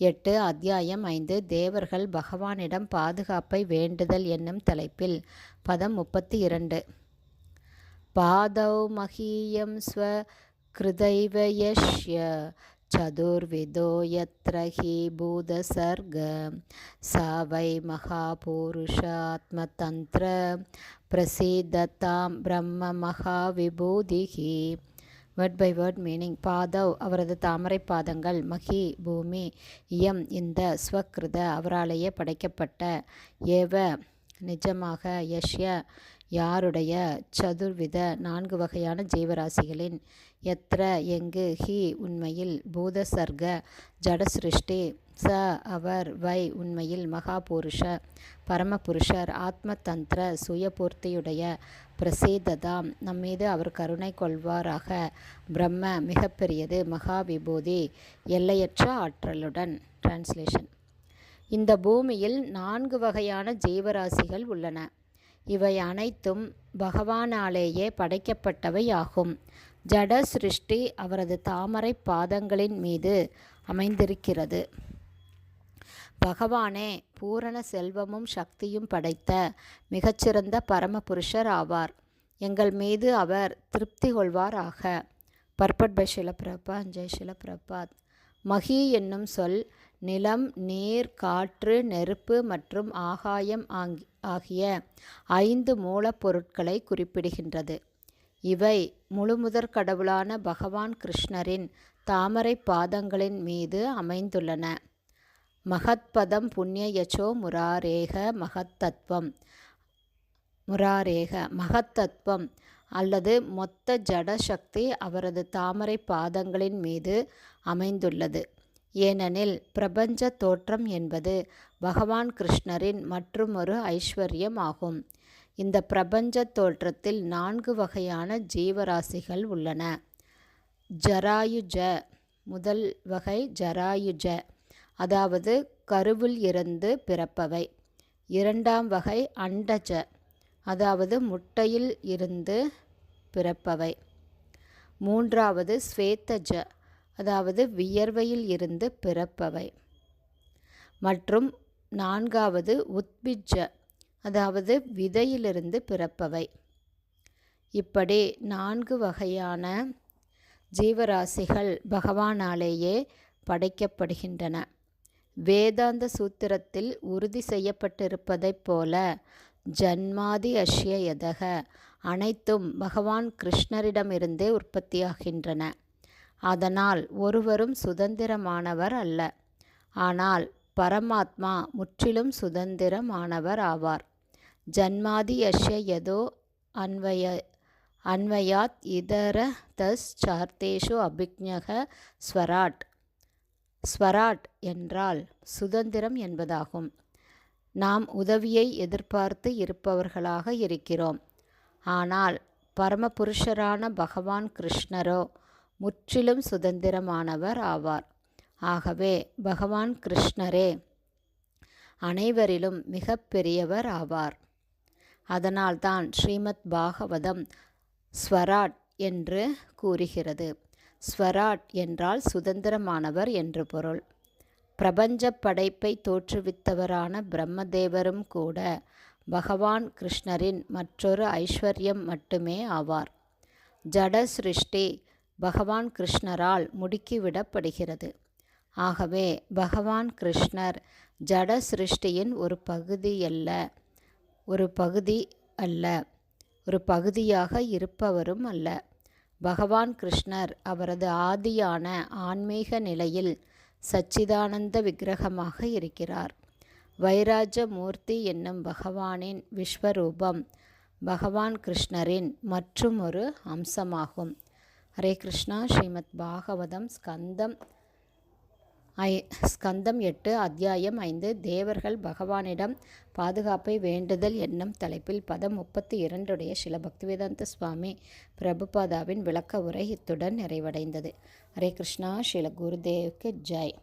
எட்டு அத்தியாயம் ஐந்து தேவர்கள் பகவானிடம் பாதுகாப்பை வேண்டுதல் என்னும் தலைப்பில் பதம் முப்பத்தி இரண்டு பாதௌ மகீயம் ஸ்வ கிருதைவயஷ்ய சதுர்விதோ யத்ரஹி பூதசர்க சா வை மகாபூருஷாத்மதந்திர பிரசீதத்தாம் பிரம்ம மகாவிபூதிகி வேர்ட் பை வேர்ட் மீனிங் பாதவ் அவரது தாமரை பாதங்கள் மகி பூமி இயம் இந்த ஸ்வக்ருத அவராலேயே படைக்கப்பட்ட ஏவ நிஜமாக யஷ்ய யாருடைய சதுர்வித நான்கு வகையான ஜீவராசிகளின் எத்திர எங்கு ஹி உண்மையில் பூத சர்க்க ஜடசிருஷ்டி ச அவர் வை உண்மையில் மகாபுருஷ பரமபுருஷர் ஆத்ம தந்திர சுயபூர்த்தியுடைய பிரசீததாம். நம்மீது அவர் கருணை கொள்வாராக. பிரம்ம மிகப்பெரியது மகாவிபூதி எல்லையற்ற ஆற்றலுடன். டிரான்ஸ்லேஷன் இந்த பூமியில் நான்கு வகையான ஜீவராசிகள் உள்ளன. இவை அனைத்தும் பகவானாலேயே படைக்கப்பட்டவை ஆகும். ஜட சிருஷ்டி அவரது தாமரை பாதங்களின் மீது அமைந்திருக்கிறது. பகவானே பூரண செல்வமும் சக்தியும் படைத்த மிகச்சிறந்த பரமபுருஷர் ஆவார். எங்கள் மீது அவர் திருப்தி கொள்வாராக. பர்பட் பை ஷிலப்பிரபா ஜெய் ஷிலப்பிரபாத் மகி என்னும் சொல் நிலம் நீர் காற்று நெருப்பு மற்றும் ஆகாயம் ஆகிய ஐந்து மூலப்பொருட்களை குறிப்பிடுகின்றது. இவை முழுமுதற் கடவுளான பகவான் கிருஷ்ணரின் தாமரை பாதங்களின் மீது அமைந்துள்ளன. மகத்பதம் புண்ணியயச்சோ முராரேக மகத்தத்வம். முராரேக மகத்தத்வம் அல்லது மொத்த ஜட சக்தி அவரது தாமரை பாதங்களின் மீது அமைந்துள்ளது. ஏனெனில் பிரபஞ்ச தோற்றம் என்பது பகவான் கிருஷ்ணரின் மற்றுமொரு ஐஸ்வர்யம் ஆகும். இந்த பிரபஞ்ச தோற்றத்தில் நான்கு வகையான ஜீவராசிகள் உள்ளன. ஜராயுஜ முதல் வகை ஜராயுஜ. அதாவது கருவில் இருந்து பிறப்பவை. இரண்டாம் வகை அண்டஜ அதாவது முட்டையில் இருந்து பிறப்பவை. மூன்றாவது ஸ்வேத்தஜ அதாவது வியர்வையில் இருந்து பிறப்பவை. மற்றும் நான்காவது உத்பிஜ அதாவது விதையிலிருந்து பிறப்பவை. இப்படி நான்கு வகையான ஜீவராசிகள் பகவானாலேயே படைக்கப்படுகின்றன. வேதாந்த சூத்திரத்தில் உறுதி செய்யப்பட்டிருப்பதைப் போல ஜன்மாதி அஷ்ய எதக அனைத்தும் பகவான் கிருஷ்ணரிடமிருந்தே உற்பத்தியாகின்றன. அதனால் ஒருவரும் சுதந்திரமானவர் அல்ல. ஆனால் பரமாத்மா முற்றிலும் சுதந்திரமானவர் ஆவார். ஜன்மாதி அஷ்ய எதோ அன்வய அன்வயாத் இதர தஸ் சார்த்தேஷு அபிக்ஞக ஸ்வராட். ஸ்வராட் என்றால் சுதந்திரம் என்பதாகும். நாம் உதவியை எதிர்பார்த்து இருப்பவர்களாக இருக்கிறோம். ஆனால் பரமபுருஷரான பகவான் கிருஷ்ணரோ முற்றிலும் சுதந்திரமானவர் ஆவார். ஆகவே பகவான் கிருஷ்ணரே அனைவரிலும் மிக பெரியவர் ஆவார். அதனால்தான் ஸ்ரீமத் பாகவதம் ஸ்வராட் என்று கூறுகிறது. ஸ்வராட் என்றால் சுதந்திரமானவர் என்று பொருள். பிரபஞ்ச படைப்பை தோற்றுவித்தவரான பிரம்மதேவரும் கூட பகவான் கிருஷ்ணரின் மற்றொரு ஐஸ்வர்யம் மட்டுமே ஆவார். ஜட சிருஷ்டி பகவான் கிருஷ்ணரால் முடுக்கிவிடப்படுகிறது. ஆகவே பகவான் கிருஷ்ணர் ஜட சிருஷ்டியின் ஒரு பகுதி அல்ல ஒரு பகுதி அல்ல ஒரு பகுதியாக இருப்பவரும் அல்ல. பகவான் கிருஷ்ணர் அவரது ஆதியான ஆன்மீக நிலையில் சச்சிதானந்த விக்கிரகமாக இருக்கிறார். வைராஜ மூர்த்தி என்னும் பகவானின் விஸ்வரூபம் பகவான் கிருஷ்ணரின் மற்றும் ஒரு அம்சமாகும். ஹரே கிருஷ்ணா ஸ்ரீமத் பாகவதம் ஸ்கந்தம் ஐ ஸ்கந்தம் எட்டு அத்தியாயம் ஐந்து தேவர்கள் பகவானிடம் பாதுகாப்பை வேண்டுதல் என்னும் தலைப்பில் பதம் முப்பத்தி இரண்டுடைய சில பக்திவேதாந்த சுவாமி பிரபுபாதாவின் விளக்க உரை இத்துடன் நிறைவடைந்தது. ஹரே கிருஷ்ணா ஸ்ரீல குருதேவ்க்கு ஜெய்.